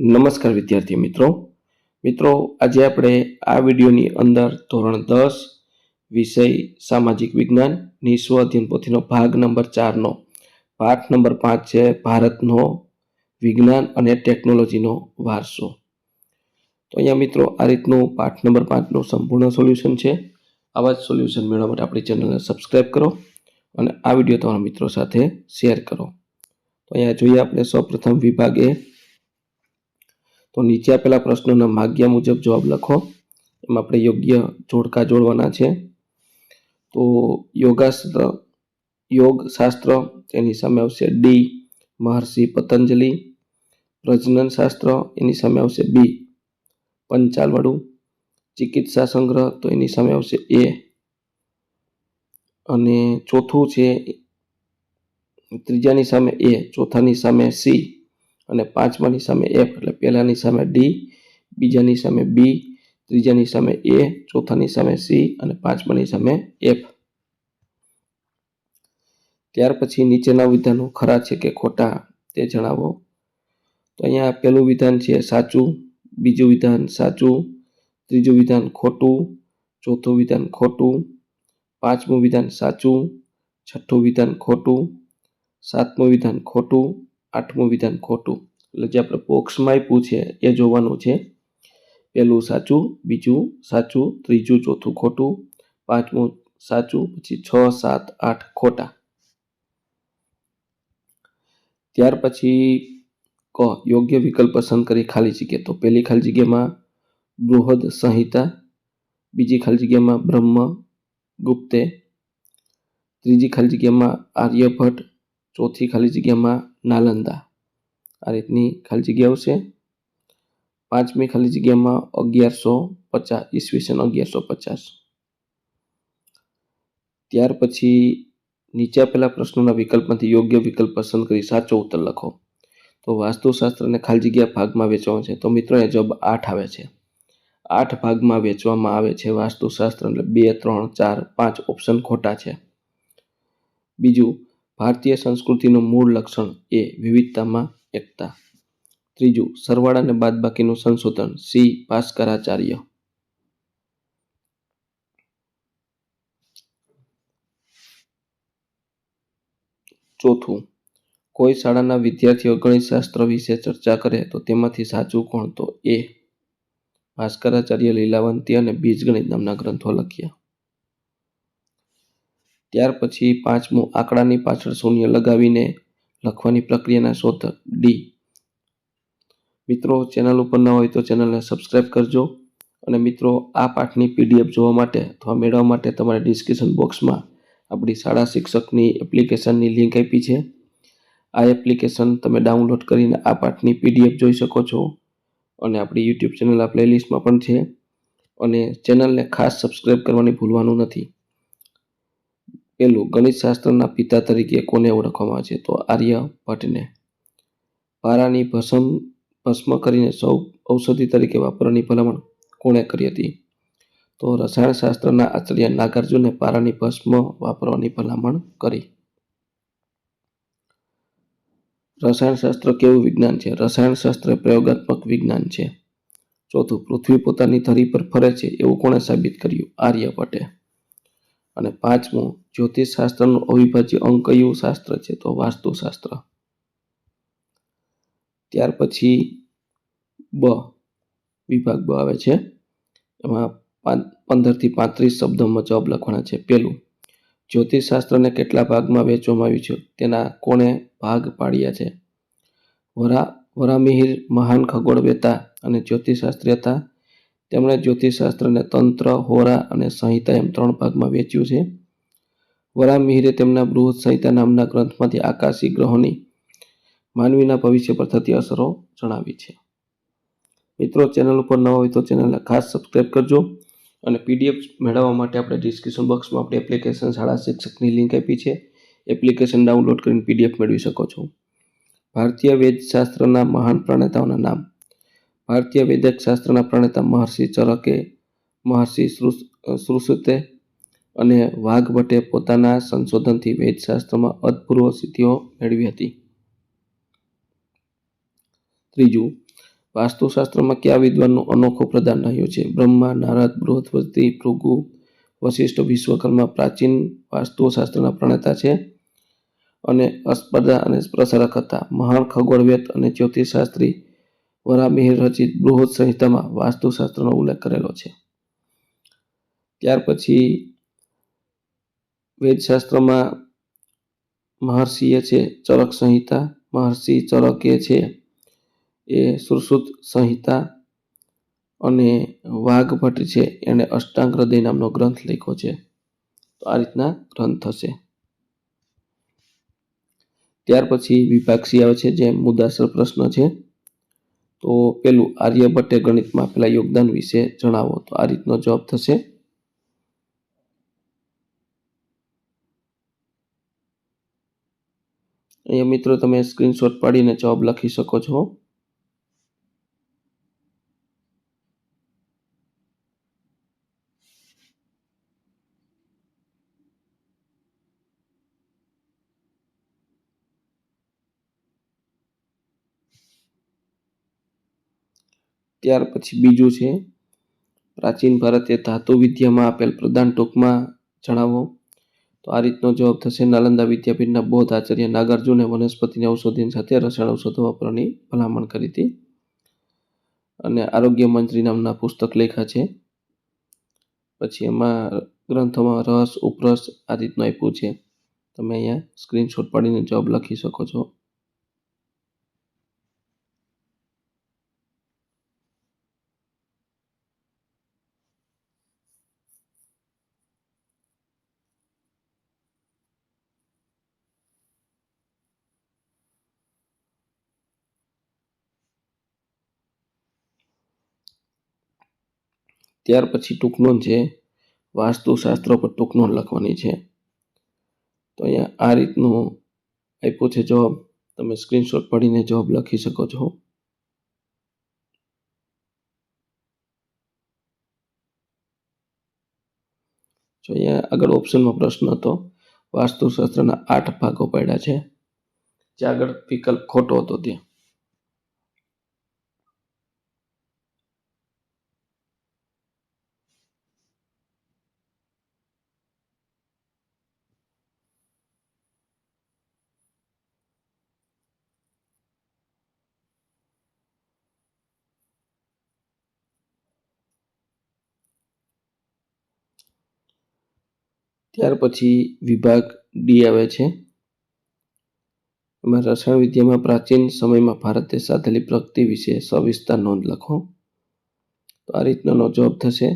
નમસ્કાર વિદ્યાર્થી મિત્રો. મિત્રો, આજે આપણે આ વિડીયોની અંદર ધોરણ દસ, વિષય સામાજિક વિજ્ઞાન નિસ્વ અધ્યયન પોથીનો ભાગ નંબર ચારનો. પાઠ નંબર પાંચ છે, ભારતનો વિજ્ઞાન અને ટેકનોલોજીનો વારસો. તો અહીંયા મિત્રો, આ રીતનું પાઠ નંબર પાંચનું સંપૂર્ણ સોલ્યુશન છે. આવા જ સોલ્યુશન મેળવવા માટે આપણી ચેનલને સબસ્ક્રાઈબ કરો અને આ વીડિયો તમારા મિત્રો સાથે શેર કરો. તો અહીંયા જોઈએ આપણે સૌપ્રથમ વિભાગ તો નીચે આપેલા પ્રશ્નોના માગ્યા મુજબ જવાબ લખો. એમાં આપણે યોગ્ય જોડકા જોડવાના છે. તો યોગાસ્ત્ર યોગ શાસ્ત્ર એની સામે આવશે ડી મહર્ષિ પતંજલિ. પ્રજનન શાસ્ત્ર એની સામે આવશે બી પંચાલવાળું. ચિકિત્સા સંગ્રહ, તો એની સામે આવશે એ અને ચોથું છે ત્રીજાની સામે એ ચોથાની સામે સી અને પાંચમાની સામે એફ એટલે પહેલાની સામે ડી બીજાની સામે બી ત્રીજાની સામે એ ચોથાની સામે સી અને પાંચમાની સામે એફ ત્યાર પછી નીચેના વિધાનો ખરા છે કે ખોટા તે જણાવો. તો અહીંયા પહેલું વિધાન છે સાચું, બીજું વિધાન સાચું, ત્રીજું વિધાન ખોટું, ચોથું વિધાન ખોટું, પાંચમું વિધાન સાચું, છઠ્ઠું વિધાન ખોટું, સાતમું વિધાન ખોટું આઠમું વિધાન ખોટું. એટલે જે આપણે બોક્સમાં આપ્યું છે, એ જોવાનું છે. પહેલું સાચું, બીજું સાચું, ત્રીજું ચોથું ખોટું, પાંચમું સાચું, પછી છ, સાત, આઠ ખોટા. ત્યાર પછી ક, યોગ્ય વિકલ્પ પસંદ કરી ખાલી જગ્યા. તો પહેલી ખાલી જગ્યામાં બૃહદ સંહિતા, બીજી ખાલી જગ્યામાં બ્રહ્મ, ગુપ્તે, ત્રીજી ખાલી જગ્યામાં આર્યભટ્ટ, ચોથી ખાલી જગ્યામાં નાલંદા. આ રીતની ખાલી જગ્યાઓ છે. પાંચમી ખાલી જગ્યામાં અગિયારસો પચાસ, ઈસવીસન અગિયારસો પચાસ. ત્યાર પછી નીચે આપેલા પ્રશ્નોના વિકલ્પમાંથી યોગ્ય વિકલ્પ પસંદ કરી સાચો ઉત્તર લખો. તો વાસ્તુશાસ્ત્રને ખાલી જગ્યા ભાગમાં વેચવાનો છે. તો મિત્રો એ જવાબ આઠ આવે છે. આઠ ભાગમાં વેચવામાં આવે છે વાસ્તુશાસ્ત્ર. એટલે બે, ત્રણ, ચાર, પાંચ ઓપ્શન ખોટા છે. બીજું ભારતીય સંસ્કૃતિનું મૂળ લક્ષણ એ વિવિધતામાં એકતા. ત્રીજું, સરવાળા અને બાદબાકીનું સંશોધન. સી, ભાસ્કરાચાર્ય. ચોથું, કોઈ શાળાના વિદ્યાર્થીઓ ગણિતશાસ્ત્ર વિશે ચર્ચા કરે તો તેમાંથી સાચું કોણ? તો એ ભાસ્કરાચાર્ય લીલાવંતી અને બીજગણિત નામના ગ્રંથો લખ્યા. ત્યાર પછી પાંચમું આંકડાની પાછળ શૂન્ય લગાવીને લખવાની પ્રક્રિયાના શોધ ડી મિત્રો, ચેનલ ઉપર ન હોય તો ચેનલને સબસ્ક્રાઈબ કરજો અને મિત્રો, આ પાઠની પીડીએફ જોવા માટે અથવા મેળવવા માટે તમારે ડિસ્ક્રિપ્શન બોક્સમાં આપણી શાળા શિક્ષકની એપ્લિકેશનની લિંક આપી છે. આ એપ્લિકેશન તમે ડાઉનલોડ કરીને આ પાઠની પીડીએફ જોઈ શકો છો અને આપણી યુટ્યુબ ચેનલ આ પ્લેલિસ્ટમાં પણ છે. અને ચેનલને ખાસ સબસ્ક્રાઈબ કરવાની ભૂલવાનું નથી. પેલું ગણિતશાસ્ત્રના પિતા તરીકે કોને ઓળખવામાં આવે છે? તો આર્યભટ્ટને પારાની ભસ્મ ભસ્મ કરીને સૌ ઔષધિ તરીકે વાપરવાની ભલામણ કોણે કરી હતી? તો રસાયણશાસ્ત્રના આચાર્ય નાગાર્જુને પારાની ભસ્મ વાપરવાની ભલામણ કરી. રસાયણશાસ્ત્ર કેવું વિજ્ઞાન છે? રસાયણશાસ્ત્ર પ્રયોગાત્મક વિજ્ઞાન છે. ચોથું, પૃથ્વી પોતાની ધરી પર ફરે છે એવું કોણે સાબિત કર્યું? આર્યભટ્ટે અને પાંચમું, જ્યોતિષશાસ્ત્રનું અવિભાજ્ય અંગ કયું શાસ્ત્ર છે? તો વાસ્તુશાસ્ત્ર. ત્યાર પછી બ, વિભાગ બ આવે છે. એમાં પંદરથી પાંત્રીસ શબ્દોમાં જવાબ લખવાના છે. પેલું, જ્યોતિષશાસ્ત્રને કેટલા ભાગમાં વહેંચવામાં આવ્યું છે? તેના કોણે ભાગ પાડ્યા છે? વરા, વરામિહિર મહાન ખગોળવેતા અને જ્યોતિષશાસ્ત્રી હતા. તેમણે જ્યોતિષશાસ્ત્રને તંત્ર, હોરા અને સંહિતા એમ ત્રણ ભાગમાં વેચ્યું છે. વરામિહિરે તેમના બૃહદ સંહિતા નામના ગ્રંથમાંથી આકાશી ગ્રહોની માનવીના ભવિષ્ય પર થતી અસરો જણાવી છે. મિત્રો, ચેનલ ઉપર ન હોય તો ચેનલને ખાસ સબસ્ક્રાઈબ કરજો અને પીડીએફ મેળવવા માટે આપણે ડિસ્ક્રિપ્શન બોક્સમાં આપણે એપ્લિકેશન શાળા શિક્ષકની લિંક આપી છે. એપ્લિકેશન ડાઉનલોડ કરીને પીડીએફ મેળવી શકો છો. ભારતીય વેદશાસ્ત્રના મહાન પ્રણેતાઓના નામ ભારતીય વૈદક શાસ્ત્રના પ્રણેતા મહર્ષિ ચરકે મહર્ષિ શ્રુસુતે અને વાઘભટ્ટે પોતાના સંશોધનથી વેદશાસ્ત્રમાં અદપૂર્વ સિદ્ધિઓ મેળવી હતી. ત્રીજું, વાસ્તુશાસ્ત્રમાં કયા વિદ્વાનનું અનોખું પ્રદાન રહ્યું છે? બ્રહ્મા, નારદ, બૃહસ્પતિ, ભૃગુ, વશિષ્ઠ, વિશ્વકર્મા, પ્રાચીન વાસ્તુશાસ્ત્રના પ્રણેતા છે અને અસ્પર્ધા અને પ્રસારક હતા મહાન ખગોળવેદ અને જ્યોતિષશાસ્ત્રી વરામિહિર રચિત બૃહદ સંહિતામાં વાસ્તુશાસ્ત્રનો ઉલ્લેખ કરેલો છે. ત્યાર પછી વેદશાસ્ત્રમાં મહર્ષિએ છે, ચરક સંહિતા. મહર્ષિ ચરકે છે, એ સુશ્રુત સંહિતા અને વાઘભટ્ટ છે, એણે અષ્ટાંગ હૃદય નામનો ગ્રંથ લખ્યો છે. તો આ રીતના ગ્રંથ થશે. ત્યાર પછી વિભાગ આવે છે જે મુદ્દાસર પ્રશ્ન છે. તો પેલું આર્યભટ્ટે ગણિતમાં આપેલા યોગદાન વિશે જણાવો. તો આ રીતનો જવાબ થશે. અહીંયા મિત્રો તમે સ્ક્રીનશોટ પાડીને જવાબ લખી શકો છો. ત્યાર પછી બીજું છે, પ્રાચીન ભારતીય ધાતુ વિદ્યામાં આપેલ પ્રદાન ટૂંકમાં જણાવો. તો આ રીતનો જવાબ થશે, નાલંદા વિદ્યાપીઠના બૌદ્ધ આચાર્ય નાગાર્જુને વનસ્પતિની ઔષધિની સાથે રસાયણ ઔષધો વાપરવાની ભલામણ કરી હતી. અને આરોગ્ય મંત્રી નામના પુસ્તક લેખા છે. પછી એમાં ગ્રંથોમાં રસ, ઉપરસ આ રીતનું આપ્યું છે. તમે અહીંયા સ્ક્રીનશોટ પાડીને જવાબ લખી શકો છો. ત્યાર પછી ટૂંકનોંધ છે. વાસ્તુશાસ્ત્ર પર ટૂંકનોંધ લખવાની છે. તો અહીંયા આ રીતનું આપ્યું છે જવાબ. તમે સ્ક્રીનશોટ પડીને જવાબ લખી શકો છો. જો અહીંયા આગળ ઓપ્શનમાં પ્રશ્ન હતો, વાસ્તુશાસ્ત્રના આઠ ભાગો પડ્યા છે. જે આગળ વિકલ્પ ખોટો હતો ત્યાં. ત્યાર પછી વિભાગ ડી આવે છે. એમાં રસાયણ વિદ્યામાં પ્રાચીન સમયમાં ભારતે સાધેલી પ્રગતિ વિશે સવિસ્તાર નોંધ લખો. તો આ રીતનો જવાબ થશે.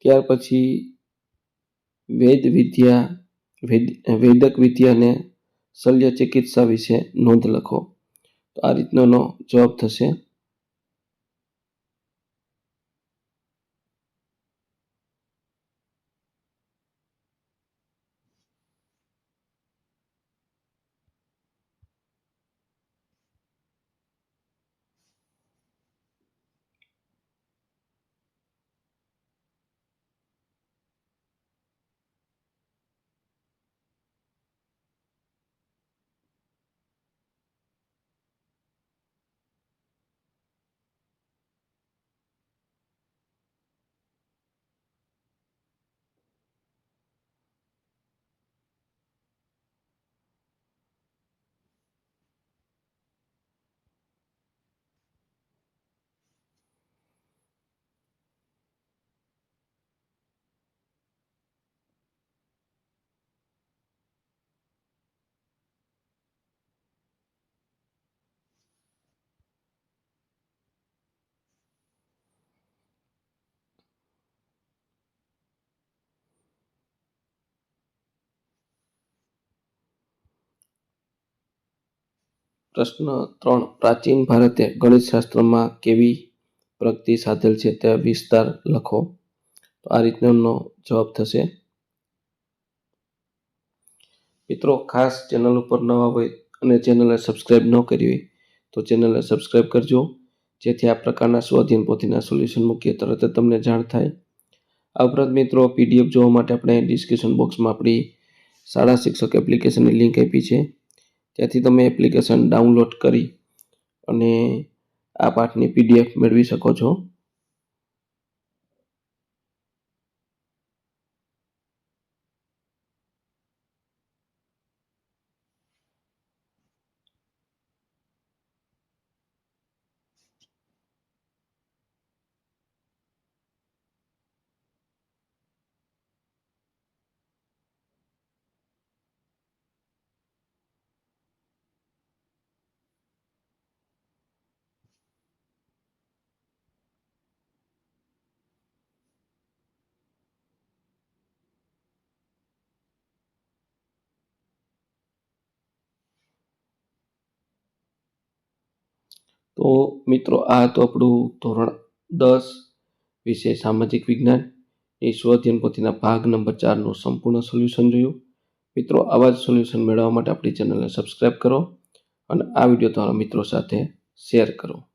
ત્યાર પછી વેદ વિદ્યા વૈદક વિદ્યાને શલ્ય ચિકિત્સા વિશે નોંધ લખો. તો આ રીતનો જવાબ થશે. પ્રશ્ન ત્રણ. પ્રાચીન ભારતે ગણિતશાસ્ત્રમાં કેવી પ્રગતિ સાધેલ છે તે વિસ્તાર લખો. તો આ રીતનો જવાબ થશે. મિત્રો, ખાસ ચેનલ ઉપર નવા હોય અને ચેનલને સબસ્ક્રાઈબ ન કરી હોય, તો ચેનલને સબસ્ક્રાઈબ કરજો. જેથી આ પ્રકારના સ્વાધીન પોથીના સોલ્યુશન મૂકીએ, તરત જ તમને જાણ થાય. આ ઉપરાંત મિત્રો, પીડીએફ જોવા માટે આપણે ડિસ્ક્રિપ્શન બોક્સમાં આપણી શાળા શિક્ષક એપ્લિકેશનની લિંક આપી છે. ત્યાંથી તમે એપ્લિકેશન ડાઉનલોડ કરી અને આ પાઠની પીડીએફ મેળવી શકો છો. તો મિત્રો, આ હતું આપણું ધોરણ દસ, વિષય સામાજિક વિજ્ઞાન. એ સ્વધ્યન પોથીના ભાગ નંબર ચારનું સંપૂર્ણ સોલ્યુશન જોયું. મિત્રો, આવા જ સોલ્યુશન મેળવવા માટે આપણી ચેનલને સબસ્ક્રાઈબ કરો અને આ વીડિયો તમારા મિત્રો સાથે શેર કરો.